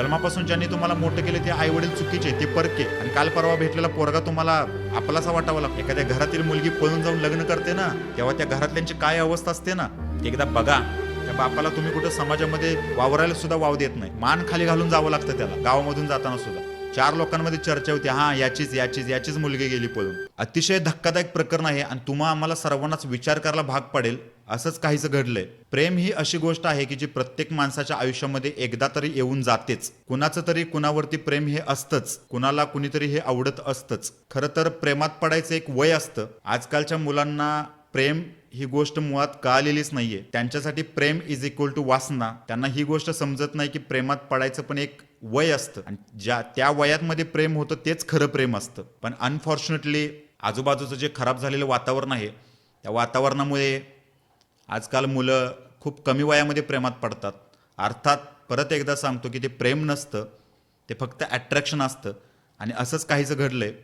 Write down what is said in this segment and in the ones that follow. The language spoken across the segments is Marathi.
जन्मापासून ज्यांनी तुम्हाला मोठं केले ते आई वडील चुकीचे ते परके. आणि काल परवा भेटलेला पोरगा तुम्हाला आपलासा वाटावा लागतो. एखाद्या घरातील मुलगी पळून जाऊन लग्न करते ना तेव्हा त्या घरातल्यांची काय अवस्था असते ना एकदा बघा. त्या बापाला तुम्ही कुठं समाजामध्ये वावरायला सुद्धा वाव देत नाही. मान खाली घालून जावं लागतं त्याला गावामधून जाताना सुद्धा. चार लोकांमध्ये चर्चा होती हा याचीच याचीच याचीच मुलगी गेली पळून. अतिशय धक्कादायक प्रकरण आहे आणि तुम्हा आम्हाला सर्वांनाच विचार करायला भाग पडेल असंच काहीच घडलंय. प्रेम ही अशी गोष्ट आहे की जी प्रत्येक माणसाच्या आयुष्यामध्ये एकदा तरी येऊन जातेच. कुणाचं तरी कुणावरती प्रेम हे असतंच कुणाला कुणीतरी हे आवडत असतंच. खरं तर प्रेमात पडायचं एक वय असतं. आजकालच्या मुलांना प्रेम ही गोष्ट मुळात कळालेलीच नाहीये. त्यांच्यासाठी प्रेम इज इक्वल टू वासना. त्यांना ही गोष्ट समजत नाही की प्रेमात पडायचं पण एक वय असतं. आणि ज्या त्या वयातमध्ये प्रेम होतं तेच खरं प्रेम असतं. पण अनफॉर्च्युनेटली आजूबाजूचं जे खराब झालेलं वातावरण आहे त्या वातावरणामुळे आजकाल मुलं खूप कमी वयामध्ये प्रेमात पडतात. अर्थात परत एकदा सांगतो की ते प्रेम नसतं ते फक्त ॲट्रॅक्शन असतं. आणि असंच काहीचं घडलं आहे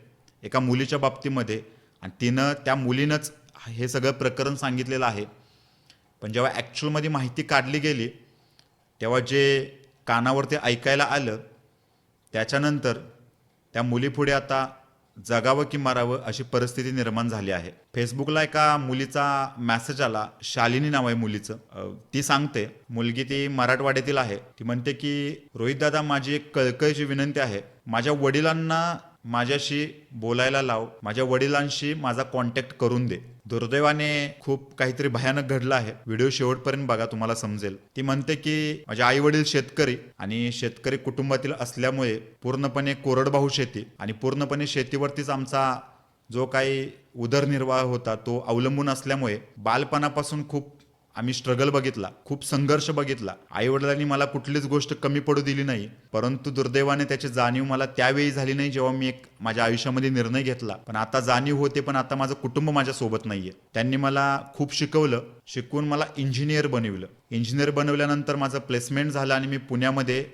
एका मुलीच्या बाबतीमध्ये. आणि तिनं त्या मुलीनंच हे सगळं प्रकरण सांगितलेलं आहे. पण जेव्हा ॲक्च्युअलमध्ये माहिती काढली गेली तेव्हा जे कानावरती ऐकायला आलं त्याच्यानंतर त्या मुलीपुढे आता जगावं की मारावं अशी परिस्थिती निर्माण झाली आहे. फेसबुकला एका मुलीचा मेसेज आला शालिनी नाव आहे मुलीचं. ती सांगते मुलगी ती मराठवाड्यातील आहे. ती म्हणते की रोहित दादा माझी एक कळकळीची विनंती आहे. माझ्या वडिलांना माझ्याशी बोलायला लाव. माझ्या वडिलांशी माझा कॉन्टॅक्ट करून दे. दुर्दैवाने खूप काहीतरी भयानक घडलं आहे. व्हिडिओ शेवटपर्यंत बघा तुम्हाला समजेल. ती म्हणते की माझे आई वडील शेतकरी आणि शेतकरी कुटुंबातील असल्यामुळे पूर्णपणे कोरडभाऊ शेती आणि पूर्णपणे शेतीवरतीच आमचा जो काही उदरनिर्वाह होता तो अवलंबून असल्यामुळे बालपणापासून खूप आम्ही स्ट्रगल बघितला खूप संघर्ष बघितला. आई वडिलांनी मला कुठलीच गोष्ट कमी पडू दिली नाही परंतु दुर्दैवाने त्याची जाणीव मला त्यावेळी झाली नाही जेव्हा मी एक माझ्या आयुष्यामध्ये निर्णय घेतला. पण आता जाणीव होते पण आता माझं कुटुंब माझ्या सोबत नाहीये. त्यांनी मला खूप शिकवलं शिकवून मला इंजिनियर बनवलं. इंजिनियर बनवल्यानंतर माझं प्लेसमेंट झालं आणि मी पुण्यामध्ये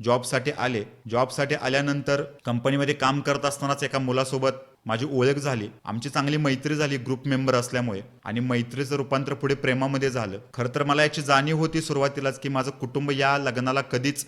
जॉबसाठी आले. जॉबसाठी आल्यानंतर कंपनीमध्ये काम करत असतानाच एका मुलासोबत माझी ओळख झाली. आमची चांगली मैत्री झाली ग्रुप मेंबर असल्यामुळे. आणि मैत्रीचं रूपांतर पुढे प्रेमामध्ये झालं. खरं तर मला याची जाणीव होती सुरुवातीलाच की माझं कुटुंब या लग्नाला कधीच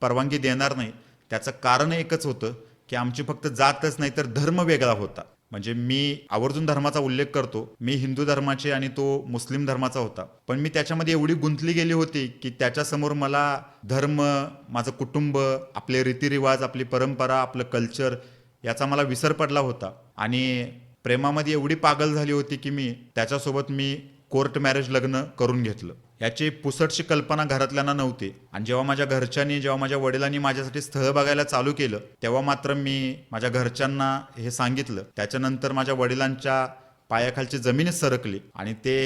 परवानगी देणार नाही. त्याचं कारण एकच होतं की आमची फक्त जातच नाही तर धर्म वेगळा होता. म्हणजे मी आवर्जून धर्माचा उल्लेख करतो. मी हिंदू धर्माचे आणि तो मुस्लिम धर्माचा होता. पण मी त्याच्यामध्ये एवढी गुंतली गेली होती की त्याच्यासमोर मला धर्म माझं कुटुंब आपले रीतिरिवाज आपली परंपरा आपलं कल्चर याचा मला विसर पडला होता. आणि प्रेमामध्ये एवढी पागल झाली होती की मी त्याच्यासोबत मी कोर्ट मॅरेज लग्न करून घेतलं. याची पुसटशी कल्पना घरातल्यांना नव्हती. आणि जेव्हा माझ्या घरच्यांनी जेव्हा माझ्या वडिलांनी माझ्यासाठी स्थळ बघायला चालू केलं तेव्हा मात्र मी माझ्या घरच्यांना हे सांगितलं. त्याच्यानंतर माझ्या वडिलांच्या पायाखालची जमीनच सरकली आणि ते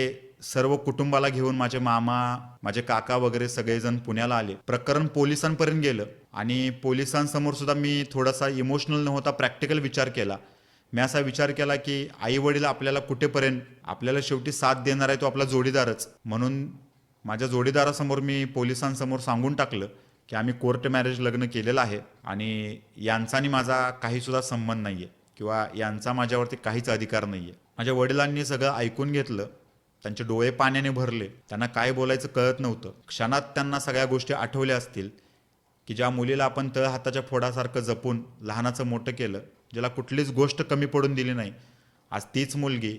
सर्व कुटुंबाला घेऊन माझे मामा माझे काका वगैरे सगळेजण पुण्याला आले. प्रकरण पोलिसांपर्यंत गेलं. आणि पोलिसांसमोर सुद्धा मी थोडासा इमोशनल न होता प्रॅक्टिकल विचार केला. मी असा विचार केला की आई वडील आपल्याला कुठेपर्यंत आपल्याला शेवटी साथ देणार आहे तो आपला जोडीदारच. म्हणून माझ्या जोडीदारासमोर मी पोलिसांसमोर सांगून टाकलं की आम्ही कोर्ट मॅरेज लग्न केलेलं आहे आणि यांचा आणि माझा काहीसुद्धा संबंध नाही आहे किंवा यांचा माझ्यावरती काहीच अधिकार नाही आहे माझ्या वडिलांनी सगळं ऐकून घेतलं त्यांचे डोळे पाण्याने भरले त्यांना काय बोलायचं कळत नव्हतं. क्षणात त्यांना सगळ्या गोष्टी आठवल्या असतील. की ज्या मुलीला आपण तळ हाताच्या फोडासारखं जपून लहानाचं मोठं केलं ज्याला कुठलीच गोष्ट कमी पडून दिली नाही आज तीच मुलगी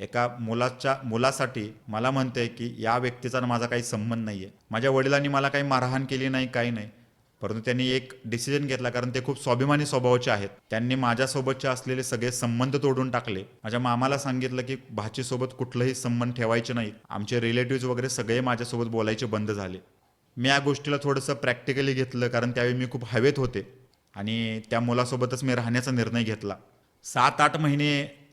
एका मुलाच्या मुलासाठी मला म्हणते की या व्यक्तीचा आणि माझा काही संबंध नाही आहे माझ्या वडिलांनी मला काही मारहाण केली नाही काही नाही. परंतु त्यांनी एक डिसिजन घेतला कारण ते खूप स्वाभिमानी स्वभावाचे आहेत. त्यांनी माझ्यासोबतचे असलेले सगळे संबंध तोडून टाकले. माझ्या मामाला सांगितलं की भाचीसोबत कुठलंही संबंध ठेवायचे नाहीत आमचे रिलेटिव्ह वगैरे सगळे माझ्यासोबत बोलायचे बंद झाले. मी या गोष्टीला थोडंसं प्रॅक्टिकली घेतलं कारण त्यावेळी मी खूप हवेत होते. आणि त्या मुलासोबतच मी राहण्याचा निर्णय घेतला. सात आठ महिने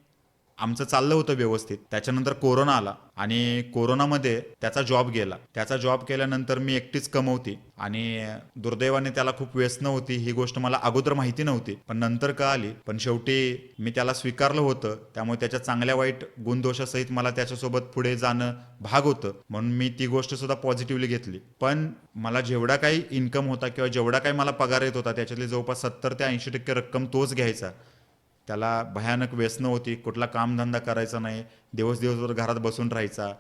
आमचं चाललं होतं व्यवस्थित. त्याच्यानंतर कोरोना आला आणि कोरोनामध्ये त्याचा जॉब गेला. त्याचा जॉब केल्यानंतर मी एकटीच कमवती आणि दुर्दैवाने त्याला खूप व्यसन होती ही गोष्ट मला अगोदर माहिती नव्हती. पण नंतर कळाली. पण शेवटी मी त्याला स्वीकारलं होतं. त्यामुळे त्याच्या चांगल्या वाईट गुणदोषासहित मला त्याच्यासोबत पुढे जाणं भाग होतं. म्हणून मी ती गोष्ट सुद्धा पॉझिटिव्हली घेतली. पण मला जेवढा काही इन्कम होता किंवा जेवढा काही मला पगार येत होता त्याच्यातली जवळपास सत्तर ते ऐंशी टक्के रक्कम तोच घ्यायचा. त्याला भयानक व्यसनं होती कुठला कामधंदा करायचा नाही दिवस दिवसभर घरात बसून राहायचा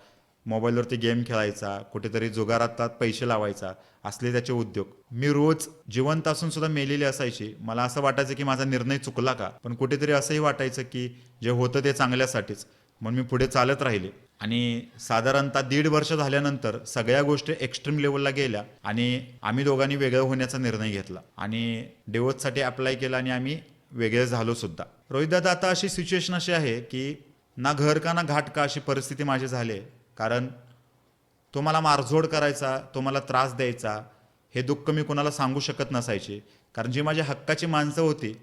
मोबाईलवरती गेम खेळायचा कुठेतरी जुगारात पैसे लावायचा असले त्याचे उद्योग. मी रोज जिवंत असून सुद्धा मेलेली असायची. मला असं वाटायचं की माझा निर्णय चुकला का? पण कुठेतरी असंही वाटायचं की जे होतं ते चांगल्यासाठीच. म्हणून मी पुढे चालत राहिले. आणि साधारणतः दीड वर्ष झाल्यानंतर सगळ्या गोष्टी एक्स्ट्रीम लेवलला गेल्या आणि आम्ही दोघांनी वेगळं होण्याचा निर्णय घेतला. आणि डिवोर्ससाठी अप्लाय केला आणि आम्ही वेगळे झालो सुद्धा. रोहितदादा आता अशी सिच्युएशन अशी आहे की ना घर का ना घाट का अशी परिस्थिती माझी झाली आहे. कारण तो मला मारझोड करायचा तो मला त्रास द्यायचा हे दुःख मी कोणाला सांगू शकत नसायचे. कारण जी माझ्या हक्काची माणसं होती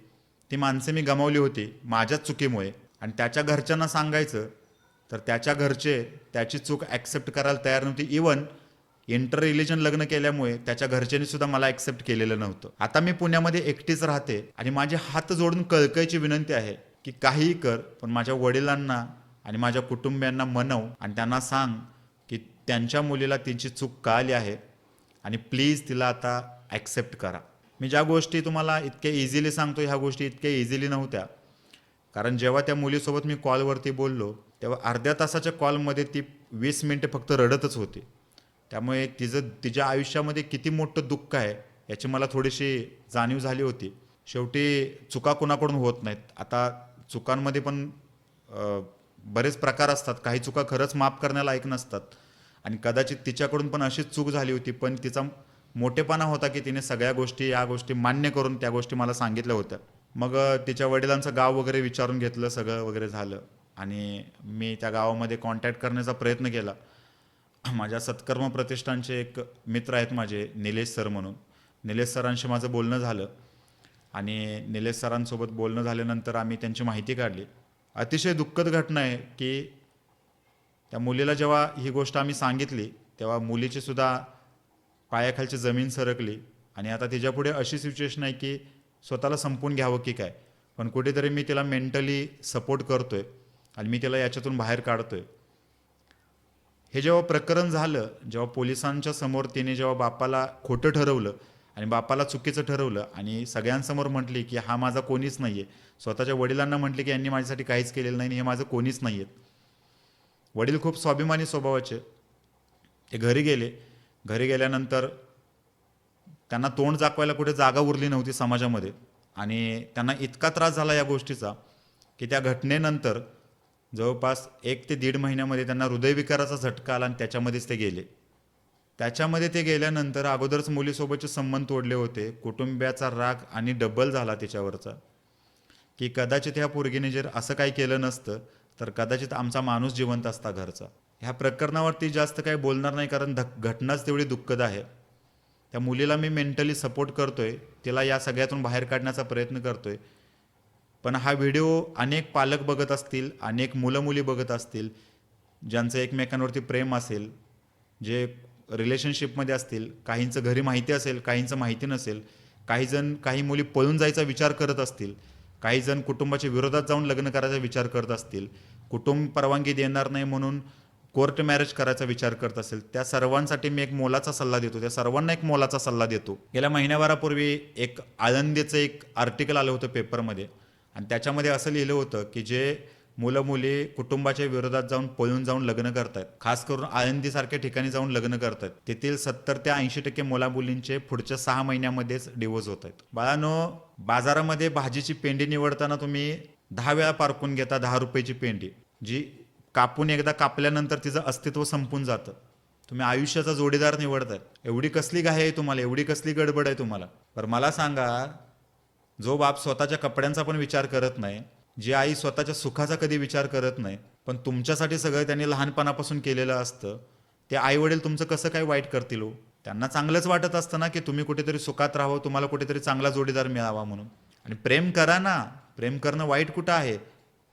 ती माणसं मी गमावली होती माझ्याच चुकीमुळे. आणि त्याच्या घरच्यांना सांगायचं तर त्याच्या घरचे त्याची चूक ॲक्सेप्ट करायला तयार नव्हती. इवन इंटर रिलिजन लग्न केल्यामुळे त्याच्या घरच्यांनी सुद्धा मला ॲक्सेप्ट केलेलं नव्हतं. आता मी पुण्यामध्ये एकटीच राहते आणि माझे हात जोडून कळकळीची विनंती आहे की काहीही कर पण माझ्या वडिलांना आणि माझ्या कुटुंबियांना मनव आणि त्यांना सांग की त्यांच्या मुलीला तिची चूक कळाली आहे आणि प्लीज तिला आता ॲक्सेप्ट करा. मी ज्या गोष्टी तुम्हाला इतक्या इझिली सांगतो ह्या गोष्टी इतक्या इझिली नव्हत्या. कारण जेव्हा त्या मुलीसोबत मी कॉलवरती बोललो तेव्हा अर्ध्या तासाच्या कॉलमध्ये ती वीस मिनटे फक्त रडतच होती. त्यामुळे तिचं तिच्या आयुष्यामध्ये किती मोठं दुःख आहे याची मला थोडीशी जाणीव झाली होती. शेवटी चुका कोणाकडून होत नाहीत. आता चुकांमध्ये पण बरेच प्रकार असतात. काही चुका खरंच माफ करण्याला ऐक नसतात. आणि कदाचित तिच्याकडून पण अशीच चूक झाली होती पण तिचा मोठेपणा होता की तिने सगळ्या गोष्टी या गोष्टी मान्य करून त्या गोष्टी मला सांगितल्या होत्या. मग तिच्या वडिलांचं गाव वगैरे विचारून घेतलं सगळं वगैरे झालं. आणि मी त्या गावामध्ये कॉन्टॅक्ट करण्याचा प्रयत्न केला. माझ्या सत्कर्म प्रतिष्ठानचे एक मित्र आहेत माझे निलेश सर म्हणून. निलेश सरांशी माझं बोलणं झालं आणि निलेश सरांसोबत बोलणं झाल्यानंतर आम्ही त्यांची माहिती काढली. अतिशय दुःखद घटना आहे की त्या मुलीला जेव्हा ही गोष्ट आम्ही सांगितली तेव्हा मुलीची सुद्धा पायाखालची जमीन सरकली आणि आता तिच्यापुढे अशी सिच्युएशन आहे की स्वतःला संपून घ्यावं की काय? पण कुठेतरी मी तिला मेंटली सपोर्ट करतोय आणि मी तिला याच्यातून बाहेर काढतोय. हे जेव्हा प्रकरण झालं जेव्हा पोलिसांच्या समोर तिने जेव्हा बापाला खोटं ठरवलं आणि बापाला चुकीचं ठरवलं आणि सगळ्यांसमोर म्हटली की हा माझा कोणीच नाही आहे स्वतःच्या वडिलांना म्हटले की यांनी माझ्यासाठी काहीच केलेलं नाही हे माझं कोणीच नाही आहेत वडील खूप स्वाभिमानी स्वभावाचे. ते घरी गेले. घरी गेल्यानंतर त्यांना तोंड दाखवायला कुठे जागा उरली नव्हती समाजामध्ये. आणि त्यांना इतका त्रास झाला या गोष्टीचा की त्या घटनेनंतर जवळपास एक ते दीड महिन्यामध्ये त्यांना हृदयविकाराचा झटका आला आणि त्याच्यामध्येच ते गेले. त्याच्यामध्ये ते गेल्यानंतर अगोदरच मुलीसोबतचे संबंध तोडले होते. कुटुंबियाचा राग आणि डबल झाला त्याच्यावरचा. की कदाचित ह्या पोरगीने जर असं काही केलं नसतं तर कदाचित आमचा माणूस जिवंत असता घरचा. ह्या प्रकरणावरती जास्त काही बोलणार नाही कारण धक घटनाच तेवढी दुःखद आहे. त्या मुलीला मी मेंटली सपोर्ट करतोय. तिला या सगळ्यातून बाहेर काढण्याचा प्रयत्न करतोय. पण हा व्हिडिओ अनेक पालक बघत असतील अनेक मुलं मुली बघत असतील ज्यांचं एकमेकांवरती प्रेम असेल जे रिलेशनशिपमध्ये असतील काहींचं घरी माहिती असेल काहींचं माहिती नसेल काही जण काही मुली पळून जायचा विचार करत असतील काही जण कुटुंबाच्या विरोधात जाऊन लग्न करायचा विचार करत असतील कुटुंब परवानगी देणार नाही म्हणून कोर्ट मॅरेज करायचा विचार करत असेल त्या सर्वांसाठी मी एक मोलाचा सल्ला देतो त्या सर्वांना एक मोलाचा सल्ला देतो. गेल्या महिन्याभरापूर्वी एक आळंदीचं एक आर्टिकल आलं होतं पेपरमध्ये आणि त्याच्यामध्ये असं लिहिलं होतं की जे मुलं मुली कुटुंबाच्या विरोधात जाऊन पळून जाऊन लग्न करतात खास करून आळंदीसारख्या ठिकाणी जाऊन लग्न करतात तेथील सत्तर ते ऐंशी टक्के मुला मुलींचे पुढच्या सहा महिन्यामध्येच डिवोर्स होत आहेत बाळानो बाजारामध्ये भाजीची पेंडी निवडताना तुम्ही दहा वेळा पारखून घेता दहा रुपयाची पेंडी जी कापून एकदा कापल्यानंतर तिचं अस्तित्व संपून जातं. तुम्ही आयुष्याचा जोडीदार निवडताय एवढी कसली घाई आहे तुम्हाला? एवढी कसली गडबड आहे तुम्हाला? पर मला सांगा जो बाप स्वतःच्या कपड्यांचा पण विचार करत नाही जी आई स्वतःच्या सुखाचा कधी विचार करत नाही पण तुमच्यासाठी सगळं त्यांनी लहानपणापासून केलेलं असतं ते आई वडील तुमचं कसं काय वाईट करतील हो? त्यांना चांगलंच वाटत असतं ना की तुम्ही कुठेतरी सुखात राहावं तुम्हाला कुठेतरी चांगला जोडीदार मिळावा म्हणून. आणि प्रेम करा ना प्रेम करणं वाईट कुठं आहे?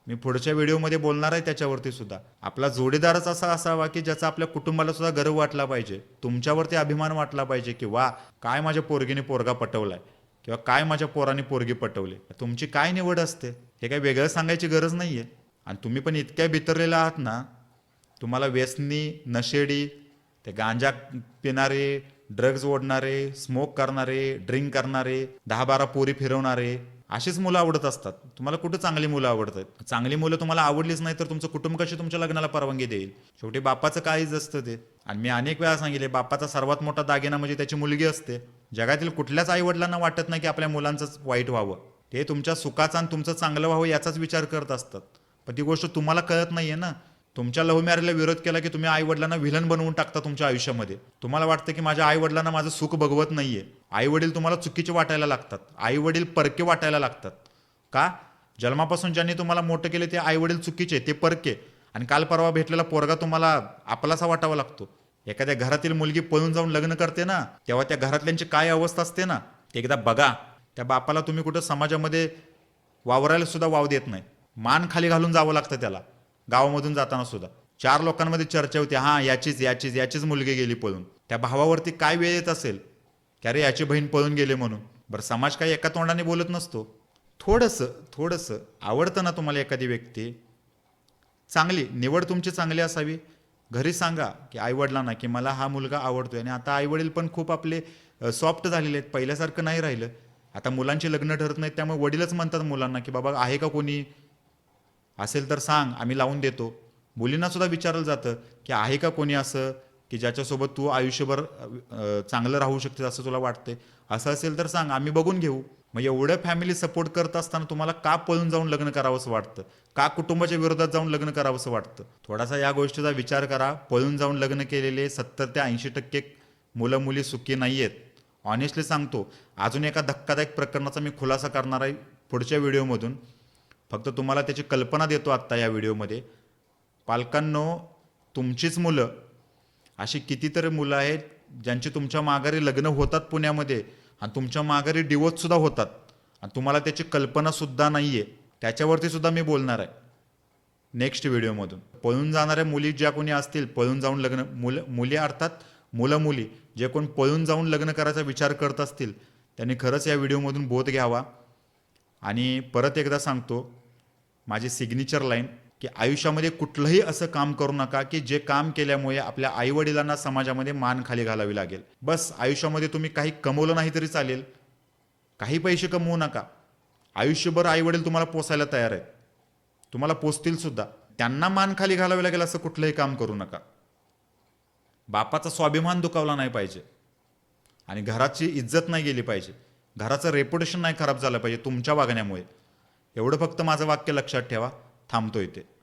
मी पुढच्या व्हिडिओमध्ये बोलणार आहे त्याच्यावरती सुद्धा. आपला जोडीदारच असा असावा की ज्याचा आपल्या कुटुंबाला सुद्धा गर्व वाटला पाहिजे तुमच्यावरती अभिमान वाटला पाहिजे की वा काय माझ्या पोरगीने पोरगा पटवलाय. किंवा काय माझ्या पोराने पोरगी पटवली? तुमची काय निवड असते? हे काही वेगळं सांगायची गरज नाही आहे आणि तुम्ही पण इतक्या बितरलेला आहात ना तुम्हाला व्यसनी नशेडी ते गांजा पिणारे ड्रग्ज ओढणारे स्मोक करणारे ड्रिंक करणारे दहा बारा पोरी फिरवणारे अशीच मुलं आवडत असतात. तुम्हाला कुठं चांगली मुलं आवडतात? चांगली मुलं तुम्हाला आवडलीच नाही तर तुमचं कुटुंब कशी तुमच्या लग्नाला परवानगी देईल? शेवटी बापाचं काहीच असतं ते. आणि मी अनेक वेळा सांगितले बापाचा सर्वात मोठा दागिना म्हणजे त्याची मुलगी असते. जगातील कुठल्याच आईवडिलांना वाटत नाही की आपल्या मुलांचंच वाईट व्हावं. ते तुमच्या सुखाचा आणि तुमचं चांगलं व्हावं याचाच विचार करत असतात. पण ती गोष्ट तुम्हाला कळत नाहीये ना. तुमच्या लव्ह मॅरेजला विरोध केला की तुम्ही आईवडिलांना विलन व्हिलन बनवून टाकता तुमच्या आयुष्यामध्ये. तुम्हाला वाटतं की माझ्या आईवडिलांना माझं सुख बघवत नाहीये. आईवडील तुम्हाला चुकीचे वाटायला लागतात. आईवडील परके वाटायला लागतात. का? जन्मापासून ज्यांनी तुम्हाला मोठं केले ते आईवडील चुकीचे ते परके. आणि काल परवा भेटलेला पोरगा तुम्हाला आपलासा वाटावा लागतो. एखाद्या घरातील मुलगी पळून जाऊन लग्न करते ना तेव्हा त्या घरातल्यांची काय अवस्था असते ना एकदा बघा. त्या बापाला तुम्ही कुठं समाजामध्ये वावरायला सुद्धा वाव देत नाही. मान खाली घालून जावं लागतं त्याला गावामधून जाताना सुद्धा. चार लोकांमध्ये चर्चा होती हां याचीच याचीच याचीच मुलगी गेली पळून. त्या भावावरती काय वेळ येत असेल? की अरे याची बहीण पळून गेले म्हणून. बरं समाज काही एका तोंडाने बोलत नसतो. थोडंसं थोडंसं आवडतं ना तुम्हाला एखादी व्यक्ती? चांगली निवड तुमची चांगली असावी. घरी सांगा की आईवडिलांना की मला हा मुलगा आवडतोय आणि आता आईवडील पण खूप आपले सॉफ्ट झालेले आहेत. पहिल्यासारखं नाही राहिलं. आता मुलांची लग्न ठरत नाहीत त्यामुळे वडीलच म्हणतात मुलांना की बाबा आहे का कोणी? असेल तर सांग आम्ही लावून देतो. मुलींना सुद्धा विचारलं जातं की आहे का कोणी असं? की ज्याच्यासोबत तू आयुष्यभर चांगलं राहू शकतेस असं तुला वाटते असं असेल तर सांग आम्ही बघून घेऊ. मग एवढं फॅमिली सपोर्ट करत असताना तुम्हाला का पळून जाऊन लग्न करावंसं वाटतं? का कुटुंबाच्या विरोधात जाऊन लग्न करावंसं वाटतं? थोडासा या गोष्टीचा विचार करा. पळून जाऊन लग्न केलेले सत्तर ते ऐंशी टक्के मुलं मुली सुखी नाही आहेत ऑनेस्टली सांगतो अजून एका धक्कादायक प्रकरणाचा मी खुलासा करणार आहे पुढच्या व्हिडिओमधून. फक्त तुम्हाला त्याची कल्पना देतो आत्ता या व्हिडिओमध्ये. पालकांनो तुमचीच मुलं अशी कितीतरी मुलं आहेत ज्यांची तुमच्या माघारी लग्न होतात पुण्यामध्ये. आणि तुमच्या माघारी डिवोर्ससुद्धा होतात. आणि तुम्हाला त्याची कल्पनासुद्धा नाही आहे त्याच्यावरती सुद्धा मी बोलणार आहे. नेक्स्ट व्हिडिओमधून पळून जाणाऱ्या मुली ज्या कोणी असतील पळून जाऊन लग्न मुलं मुली अर्थात मुलं मुली जे कोण पळून जाऊन लग्न करायचा विचार करत असतील त्यांनी खरंच या व्हिडिओमधून बोध घ्यावा. आणि परत एकदा सांगतो माझी सिग्नेचर लाईन की आयुष्यामध्ये कुठलंही असं काम करू नका की जे काम केल्यामुळे आपल्या आईवडिलांना समाजामध्ये मान खाली घालावी लागेल. बस आयुष्यामध्ये तुम्ही काही कमवलं नाही तरी चालेल. काही पैसे कमवू नका. आयुष्यभर आईवडील तुम्हाला पोसायला तयार आहेत. तुम्हाला पोचतील सुद्धा. त्यांना मान खाली घालावी लागेल असं कुठलंही काम करू नका. बापाचा स्वाभिमान दुखावला नाही पाहिजे. आणि घराची इज्जत नाही गेली पाहिजे. घराचं रेप्युटेशन नाही खराब झालं पाहिजे तुमच्या वागण्यामुळे. एवढं फक्त माझं वाक्य लक्षात ठेवा. थांबतो इथे